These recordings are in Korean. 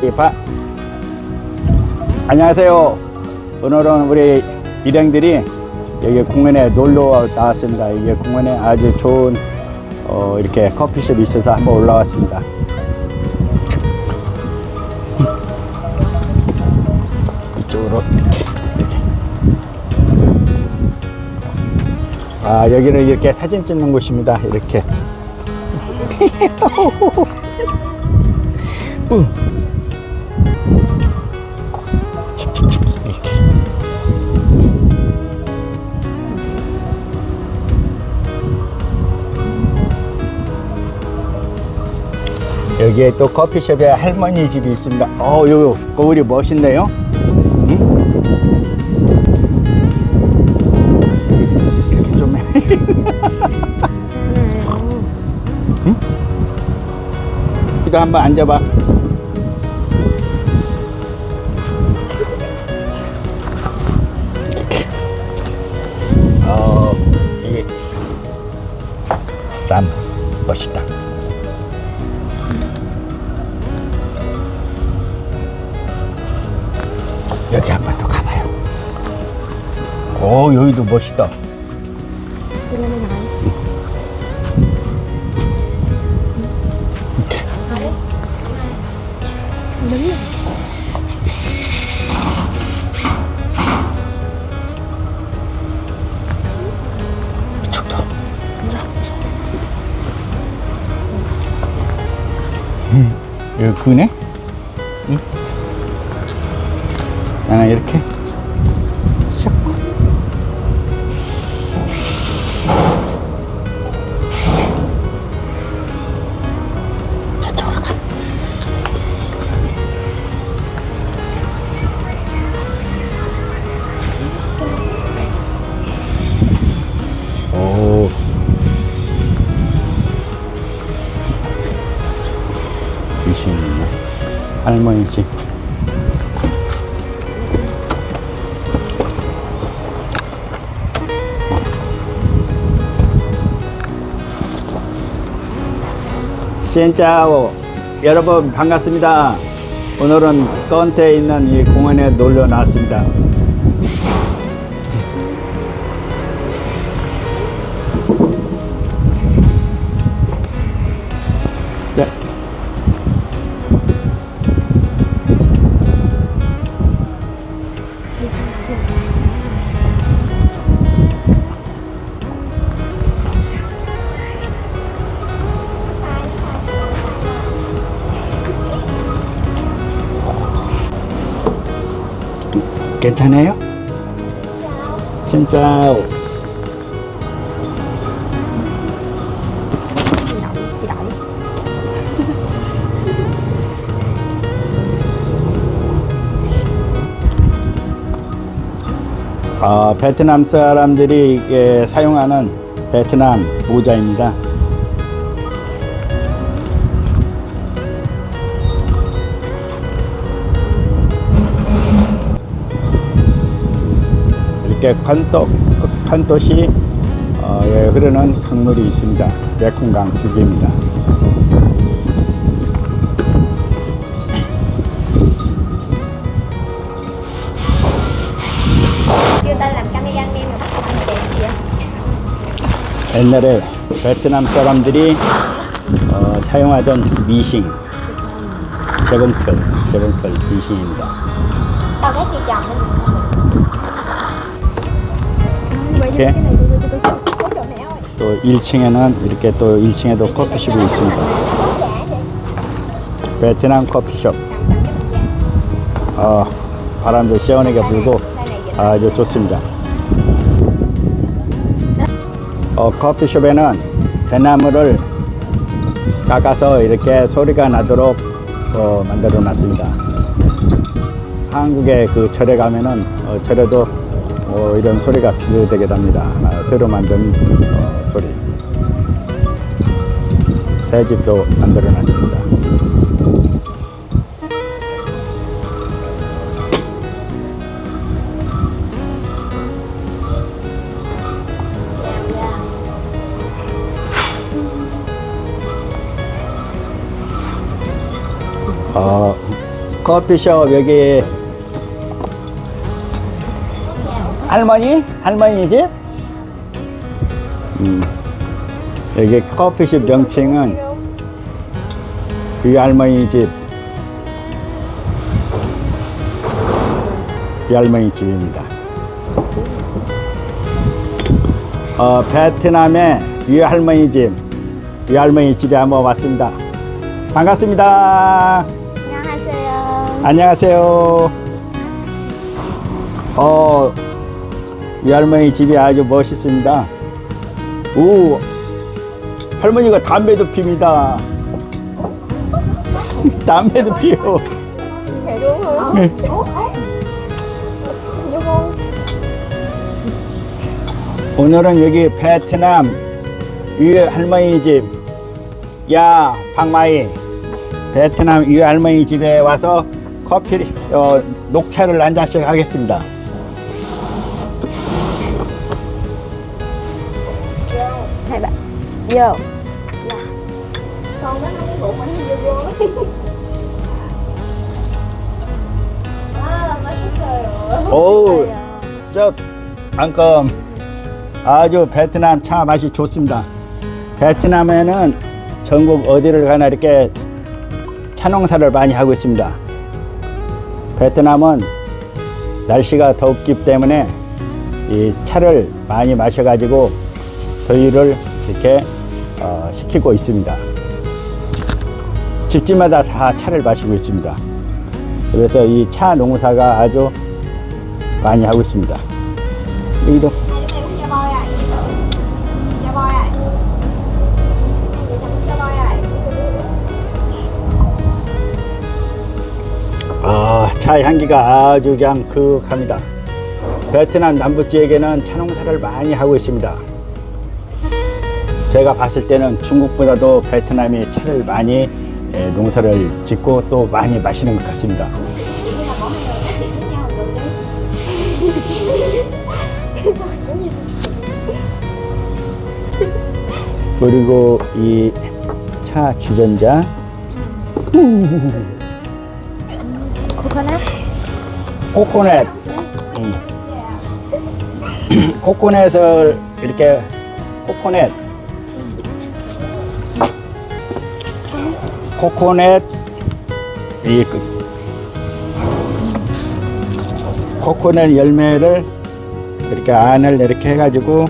이 바... 안녕하세요. 오늘은 우리 일행들이 여기 공원에 놀러 나왔습니다. 이게 공원에 아주 좋은 어, 이렇게 커피숍이 있어서 한번 올라왔습니다. 이쪽으로 이렇게. 아 여기는 이렇게 사진 찍는 곳입니다. 이렇게. 여기에 또 커피숍에 할머니 집이 있습니다. 어, 요 거울이 멋있네요. 응? 이렇게 좀 해. 응? 이거 한번 앉아봐. 어, 이게 참 멋있다. 오, 여기도 멋있다. 자. 음, 그네? 응? 나는 이렇게 할머니 집 신짜오 여러분 반갑습니다. 오늘은 건태에 있는 이 공원에 놀러 나왔습니다. 괜찮아요? 진짜 어, 베트남 사람들이 사용하는 베트남 모자입니다. 이렇게 컨도 컨도시 어, 에 흐르는 강물이 있습니다. 메콩강 á 옛날에 베트남 사람들이 어, 사용하던 미싱 재봉틀 재봉틀 미싱입니다. 이렇게 또 1층에는 이렇게 또 1층에도 커피숍이 있습니다. 베트남 커피숍. 어, 바람도 시원하게 불고 아주 좋습니다. 어, 커피숍에는 대나무를 깎아서 이렇게 소리가 나도록 어, 만들어 놨습니다. 한국에 그 절에 가면은 어, 절에도 어, 이런 소리가 필요되게 됩니다. 아, 새로 만든 어, 소리. 새 집도 만들어 놨습니다. 어, 커피숍 여기 할머니? 할머니 집? 음. 여기 커피숍 명칭은 이 할머니 집. 이 할머니 집입니다. 어, 베트남의 이 할머니 집. 이 할머니 집에 한번 왔습니다. 반갑습니다. 안녕하세요. 안녕하세요. 어, 이 할머니 집이 아주 멋있습니다. 오, 할머니가 담배도 핍니다. 담배도 피워. 오늘은 여기 베트남 이 할머니 집, 야 박마이 베트남 이 할머니 집에 와서 커피, 어, 녹차를 한 잔씩 하겠습니다. Vô. Dạ. Con nó không bụng mình vô vô. 아, 맛있어요. 오, 저 방금 아주 베트남 차 맛이 좋습니다. 베트남에는 전국 어디를 가나 이렇게 차 농사를 많이 하고 있습니다. 베트남은 날씨가 덥기 때문에 이 차를 많이 마셔가지고 더위를 이렇게 어, 식히고 있습니다. 집집마다 다 차를 마시고 있습니다. 그래서 이 차 농사가 아주 많이 하고 있습니다. 여기도. 아, 차 향기가 아주 그냥 그윽합니다. 베트남 남부 지역에는 차 농사를 많이 하고 있습니다. 제가 봤을 때는 중국보다도 베트남이 차를 많이 예, 농사를 짓고 또 많이 마시는 것 같습니다. 그리고 이 차 주전자 코코넛? 코코넛 음. 코코넛을 이렇게 코코넛 코코넛. 이 그- 코코넛 열매를 이렇게 안을 이렇게 해가지고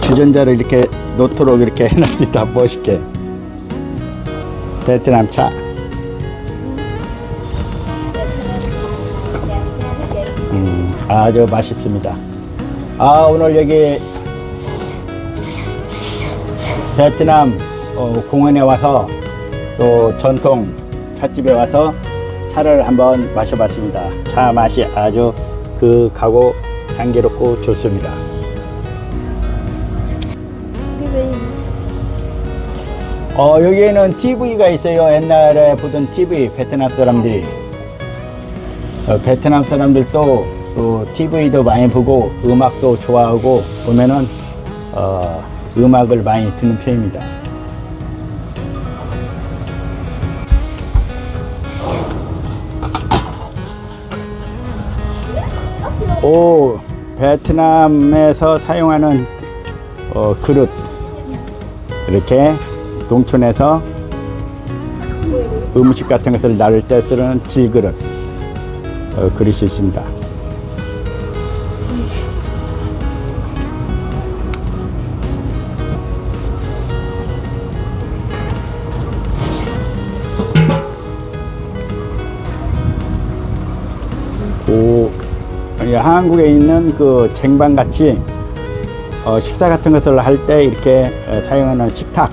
주전자를 이렇게 놓도록 이렇게 해놨습니다 멋있게. 베트남 차. 음, 아주 맛있습니다. 아 오늘 여기 베트남 어, 공원에 와서 또 전통 찻집에 와서 차를 한번 마셔봤습니다. 차 맛이 아주 그 가고 향기롭고 좋습니다. 어, 여기에는 TV가 있어요. 옛날에 보던 TV 베트남 사람들이. 어, 베트남 사람들도 또 TV도 많이 보고 음악도 좋아하고 보면은 어, 음악을 많이 듣는 편입니다. 오, 베트남에서 사용하는 어, 그릇 이렇게 농촌에서 음식 같은 것을 나를 때 쓰는 질그릇 어, 그릇이 있습니다. 한국에 있는 그 쟁반 같이 어, 식사 같은 것을 할 때 이렇게 어, 사용하는 식탁,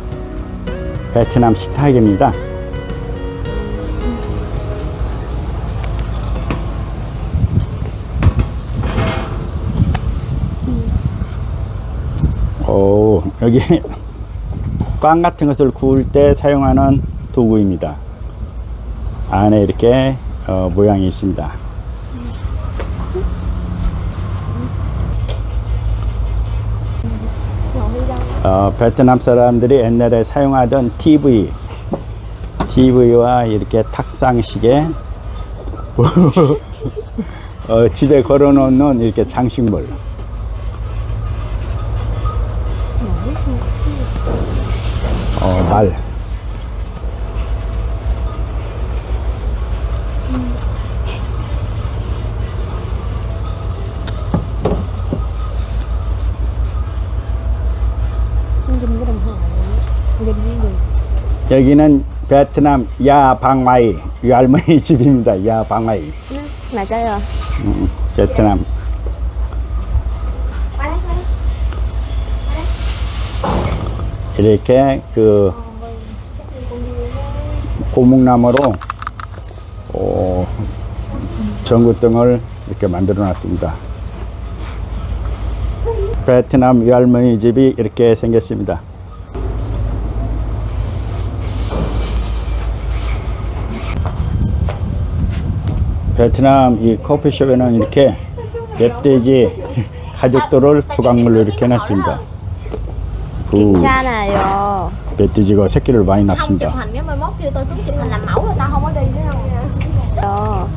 베트남 식탁입니다. 오, 여기 꽝 같은 것을 구울 때 사용하는 도구입니다. 안에 이렇게 어, 모양이 있습니다. 어, 베트남 사람들이 옛날에 사용하던 TV TV와 이렇게 탁상시계 어, 집에 걸어놓는 이렇게 장식물. 어, 말 여기는 베트남 야방마이 이 할머니 집입니다. 야방마이 Mà chơi rồi 음, 베트남 이렇게 그 고목나무로 어, 전구등을 이렇게 만들어 놨습니다. 베트남 외할머니 집이 이렇게 생겼습니다. 베트남 이 커피숍에는 이렇게 멧돼지 가족들을 주강물로 이렇게 해놨습니다. 그 này rồi 멧돼지가 새끼를 많이 낳습니다. hình nếu mai mốt kêu tôi xuống chụp hình làm mẫu rồi tao không có đi nữa không nha Rồi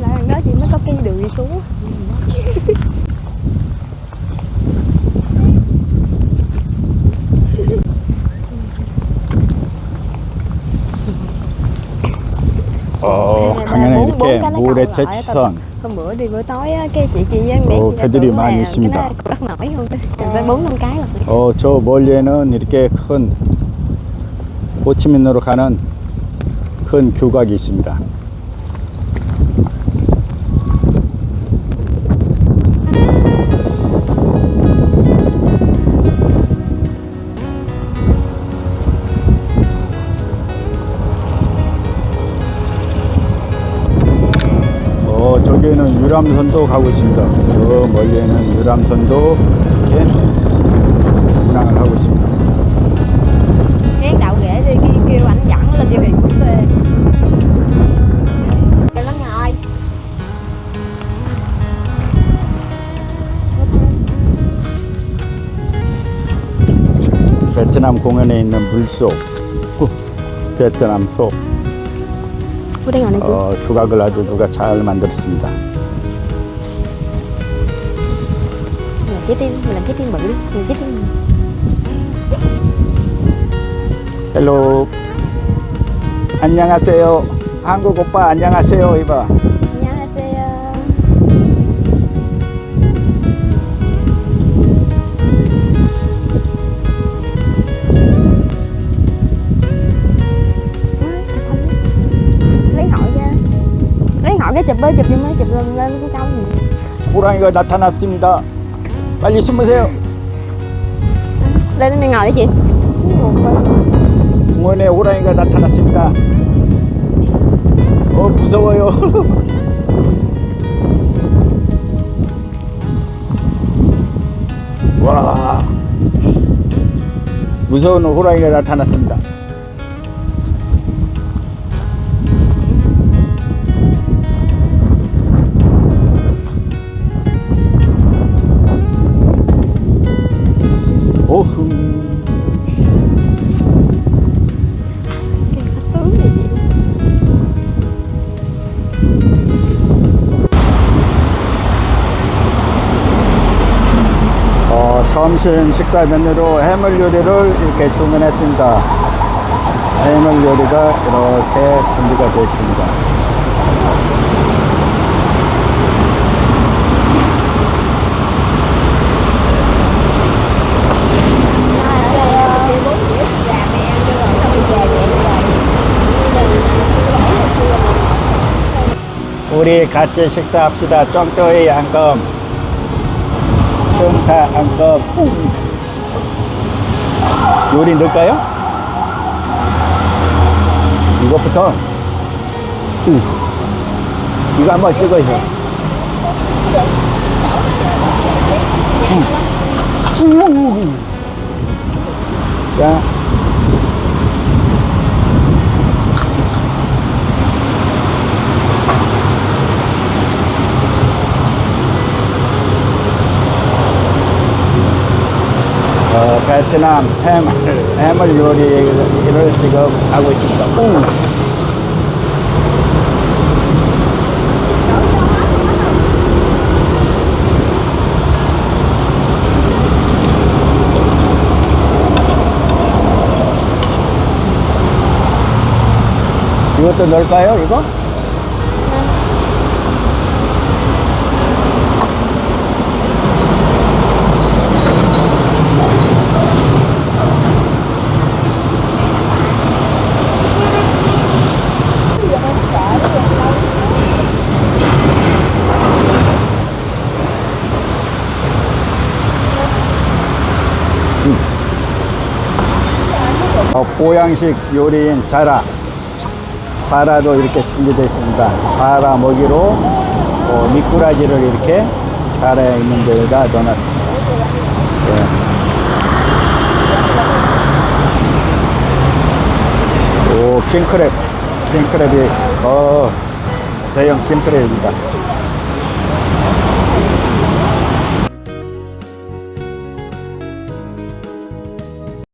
Lại lần đó chị mới có phi đường đi xuống 어, 강연에 이렇게 cái lấy 모래 cầu lại, 채취선 Hôm bữa đi bữa tối á, cái chị chị với em Ồ, chị ra 개들이 tưởng 많이 있습니다. 어, 저 멀리에는 이렇게 큰 호치민으로 가는 큰 교각이 있습니다. 저기에는 유람선도 가고 있습니다. 저 멀리에는 유람선도 이렇게 운항을 하고 있습니다. 베트남 공연에 있는 물소, 후, 베트남 소, Ngồi đây chị 어, 조각을 아주 누가 잘 만들었습니다. làm mình làm bự đi 헬로, 안녕하세요. 한국 오빠 안녕하세요. 이봐. Chụp lên lên cái trong gì 호랑이가 나타났습니다. 빨리 숨으세요. chị Ngồi coi. 공원에 호랑이가 나타났습니다. 어, 무서워요. 와. 무서운 호랑이가 나타났습니다. Vậy 어, 점심 식사 메뉴로 해물 요리를 이렇게 주문했습니다. 해물 요리가 이렇게 준비가 되어 있습니다. 우리 같이 식사합시다. 쫑또이 안검. 청타 안검. 요리 넣을까요? 이것부터. 우. 이거 한번 찍어요. 우. 자. 어, 베트남 해물, 해물 요리를 지금 하고 있습니다. 우. 이것도 넣을까요, 이거? 어, 보양식 요리인 자라. 자라도 이렇게 준비되어 있습니다. 자라 먹이로 어, 미꾸라지를 이렇게 자라에 있는 데에다 넣어놨습니다. 네. 오, 킹크랩. 킹크랩이, 어, 대형 킹크랩입니다.